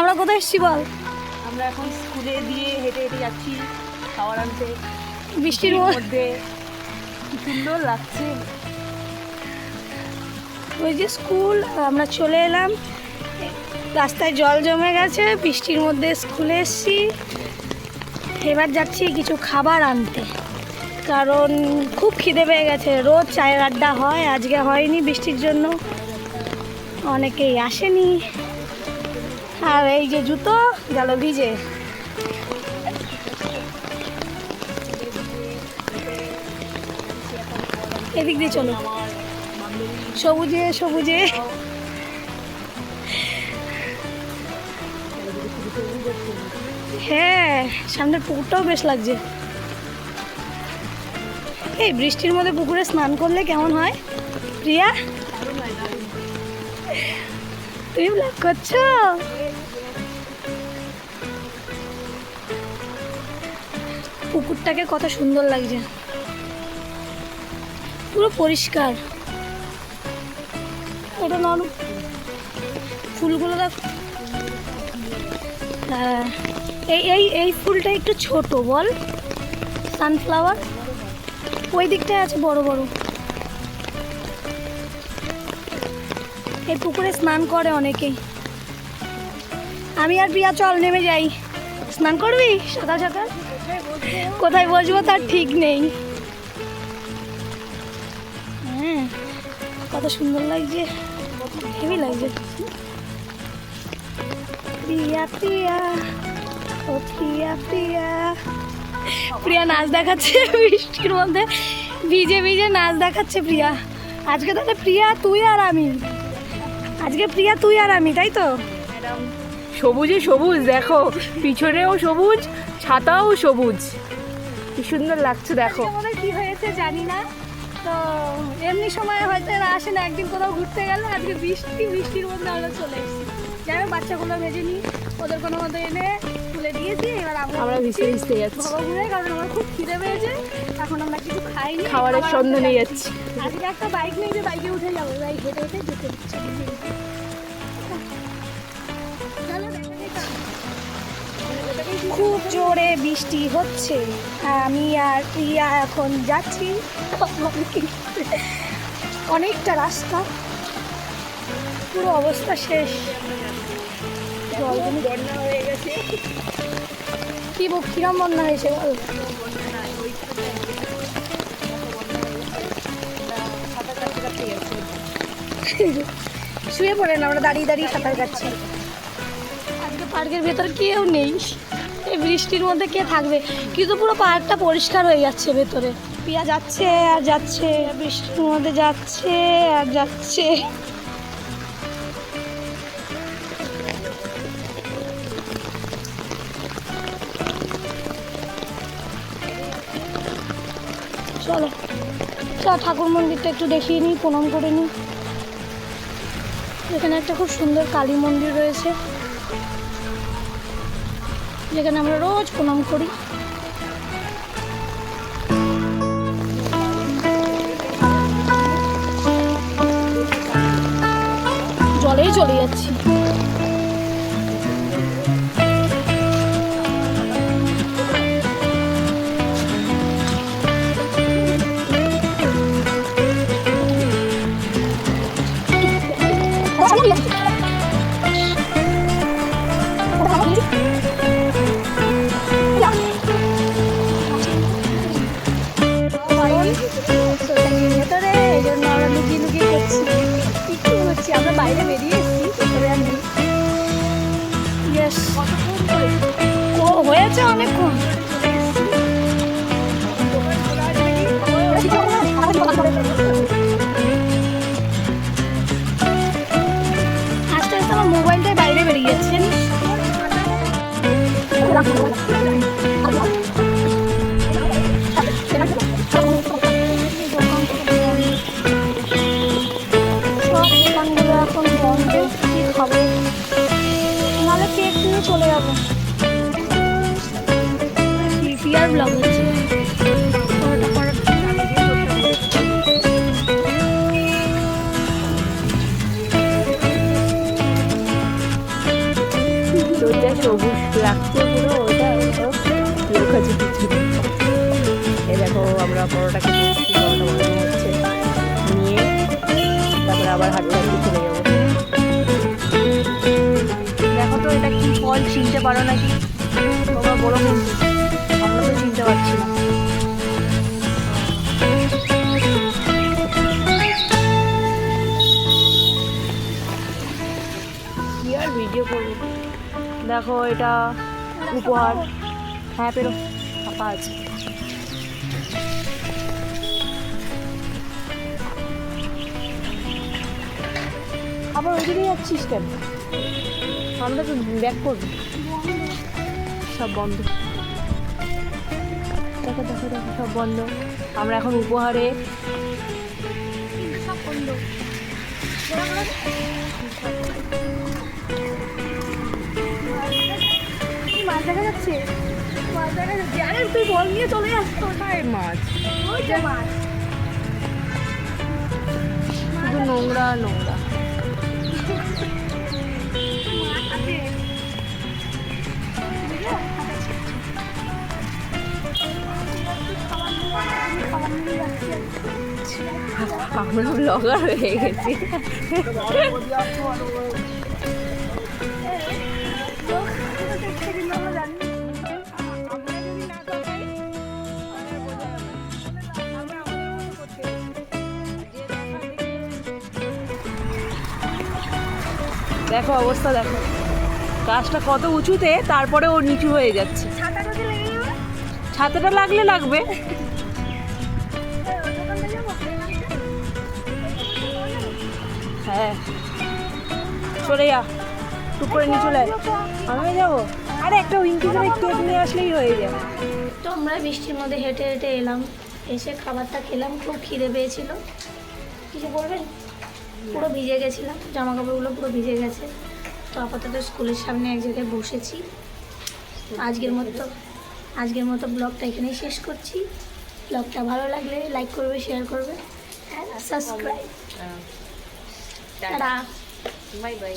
আমরা কোথায় এসেছি বল? আমরা এখন স্কুলে দিয়ে হেঁটে হেঁটে যাচ্ছি খাবার আনতে। বৃষ্টির মধ্যে। মধ্যে কি সুন্দর লাগছে। ওই যে স্কুল আমরা চলে এলাম। রাস্তায় জল জমে গেছে বৃষ্টির মধ্যে স্কুলে এসেছি। এবার যাচ্ছি কিছু খাবার আনতে। কারণ খুব খিদে পেয়ে গেছে। রোজ চায়ের আড্ডা হয় আজকে হয়নি বৃষ্টির জন্য। অনেকেই আসেনি। আর এই যে জুতো গেল ভিজে। এদিক দিয়ে চলো। সবুজে সবুজে। হ্যাঁ সামনের পুকুরটাও বেশ লাগছে। এই বৃষ্টির মধ্যে পুকুরে স্নান করলে কেমন হয়? প্রিয়া? তুমি ব্লগ করছ? পুকুরটাকে কত সুন্দর লাগছে। পুরো পরিষ্কার। ওটা নরম। ফুলগুলো দেখ হ্যাঁ। এই এই এই ফুলটা একটু ছোট, বল। সানফ্লাওয়ার। ওই দিকটায় আছে বড় বড়। এই পুকুরে স্নান করে অনেকেই। আমি আর প্রিয়া চল, নেমে যাই। স্নান করবি? সকাল সকাল কোথায় বসবো তার ঠিক নেই। হ্যাঁ কত সুন্দর লাগছে, হেভি লাগছে। প্রিয়া প্রিয়া, ও প্রিয়া প্রিয়া। প্রিয়া নাচ দেখাচ্ছে বৃষ্টির মধ্যে, ভিজে ভিজে নাচ দেখাচ্ছে প্রিয়া। আজকে তাহলে প্রিয়া, তুই আর আমি। আজকে প্রিয়া, তুই আর আমি, তাই তো? সবুজে সবুজ দেখো। পিছনেও সবুজ ছাতাও সবুজ। কি সুন্দর লাগছে দেখো। কি হয়েছে জানি না। তো এমনি সময় হয়তো এরা আসে না একদিন কোথাও ঘুরতে গেলে আজকে বৃষ্টি বৃষ্টির মধ্যে আমরা চলে এসেছি। যাই হোক বাচ্চাগুলো ভেজে নিই। ওদের কোনো মতো এনে তুলে দিয়েছি এবার আমরা আমরা ভিজতে ভিজতে যাচ্ছি। ঘুরে কারণ আমার খুব খিদে পেয়েছে। এখন আমরা কিছু খাইনি খাবারের খাবার সন্ধানে যাচ্ছি। আজকে একটা বাইক নিয়ে যে বাইকে উঠে যাব বাইক হেঁটে হেঁটে যেতে দিচ্ছে খুব জোরে বৃষ্টি হচ্ছে। আমি আর প্রিয়া এখন যাচ্ছি। অনেকটা রাস্তা। পুরো অবস্থা শেষ। বন্যা হয়ে গেছে কি কিরম বন্যা হয়েছে বল? শুয়ে পড়েন, আমরা দাঁড়িয়ে দাঁড়িয়ে সাঁতার কাটছি। আজকে পার্কের ভেতর কেউ নেই। এই বৃষ্টির মধ্যে কে থাকবে? কিন্তু পুরো পার্কটা পরিষ্কার হয়ে যাচ্ছে ভেতরে। পিয়া যাচ্ছে, আর যাচ্ছে, বৃষ্টির মধ্যে যাচ্ছে, আর যাচ্ছে। চলো, চল, ঠাকুর মন্দিরটা একটু দেখিয়ে নিই, প্রণাম করে নিই। এখানে একটা খুব সুন্দর কালী মন্দির রয়েছে। যেখানে আমরা রোজ প্রণাম করি। জলেই চলে যাচ্ছি। ভেতরে লুকিয়ে একটু হচ্ছে আমরা বাইরে বেরিয়ে এসেছি ভেতরে আর নেই। হয়েছে অনেকক্ষণ। সবুজ লাগছে পুরো ওটা ও, লোক আছে দেখো আমরা পরোটাকে পরোটা বানানো হচ্ছে নিয়ে তারপরে আবার হাঁটতে হাঁটতে চলে যাব দেখো তো এটা কি ফল চিনতে পারো নাকি? বলো কিন্তু আমরা তো চিনতে পারছি না। ভিডিও করব? দেখো, এটা উপহার। হ্যাঁ পেরো। ফাঁকা আছে। আবার ওইদিকে যাচ্ছিস কেন? আমরা তো ব্যাক করব। সব বন্ধ। দেখো দেখো দেখো, সব বন্ধ। আমরা এখন উপহারে মাছ দেখা যাচ্ছে? মাছ দেখা যাচ্ছে আরে তুই বল নিয়ে চলে আসতো কোথায় মাছ? ওইটা মাছ। শুধু নোংরা নোংরা। আমরা ব্লগার হয়ে গেছি। দেখো অবস্থা, দেখো। গাছটা কত উঁচুতে, তারপরে ও নিচু হয়ে যাচ্ছে। ছাতাটা লাগলে লাগবে। হ্যাঁ। চলে যা। টুক করে নিয়ে চলে আমি যাব। আরে, একটা উইঙ্কি করে কেক নিয়ে আসলেই হয়ে যাবে তো আমরা বৃষ্টির মধ্যে হেঁটে হেঁটে এলাম। এসে খাবারটা খেলাম। খুব খিদে পেয়েছিল। কিছু বলবেন পুরো ভিজে গেছিলাম জামা কাপড়গুলো পুরো ভিজে গেছে। তো আপাতত স্কুলের সামনে এক জায়গায় বসেছি। আজকের মতো আজকের মতো ব্লগটা এখানেই শেষ করছি। ব্লগটা ভালো লাগলে লাইক করবে শেয়ার করবে সাবস্ক্রাইব বাই বাই।